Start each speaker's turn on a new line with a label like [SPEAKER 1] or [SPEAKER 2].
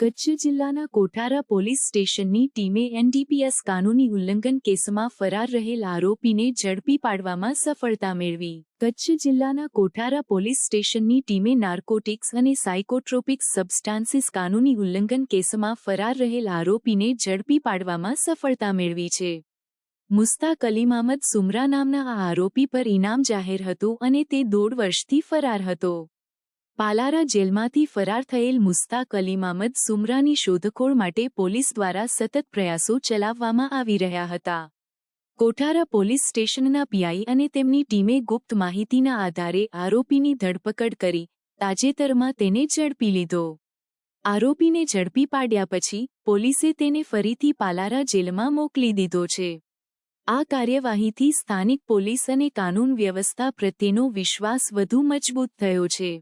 [SPEAKER 1] કચ્છ જિલ્લાના કોઠારા પોલીસ સ્ટેશનની ટીમે એનડીપીએસ કાનૂની ઉલ્લંઘન કેસમાં ફરાર રહેલ આરોપીને ઝડપી પાડવામાં સફળતા મેળવી. કચ્છ જિલ્લાના કોઠારા પોલીસ સ્ટેશનની ટીમે નાર્કોટિક્સ અને સાયકોટ્રોપિક સબસ્ટાન્સીસ કાનૂની ઉલ્લંઘન કેસમાં ફરાર રહેલ આરોપીને ઝડપી પાડવામાં સફળતા મેળવી છે. મુસ્તાક અલી અહમદ સુમરા નામના આ આરોપી પર ઇનામ જાહેર હતું અને તે દોઢ વર્ષથી ફરાર હતો. પાલારા જેલમાંથી ફરાર થયેલ મુસ્તાક અલી મામદ સુમરાની શોધખોળ માટે પોલીસ દ્વારા સતત પ્રયાસો ચલાવવામાં આવી રહ્યા હતા. કોઠારા પોલીસ સ્ટેશનના પીઆઈ અને તેમની ટીમે ગુપ્ત માહિતીના આધારે આરોપીની ધરપકડ કરી, તાજેતરમાં તેને ઝડપી લીધો. આરોપીને ઝડપી પાડ્યા પછી, પોલીસે તેને ફરીથી પાલારા જેલમાં મોકલી દીધો છે. આ કાર્યવાહીથી સ્થાનિક પોલીસ અને કાનૂન વ્યવસ્થા પ્રત્યેનો વિશ્વાસ વધુ મજબૂત થયો છે.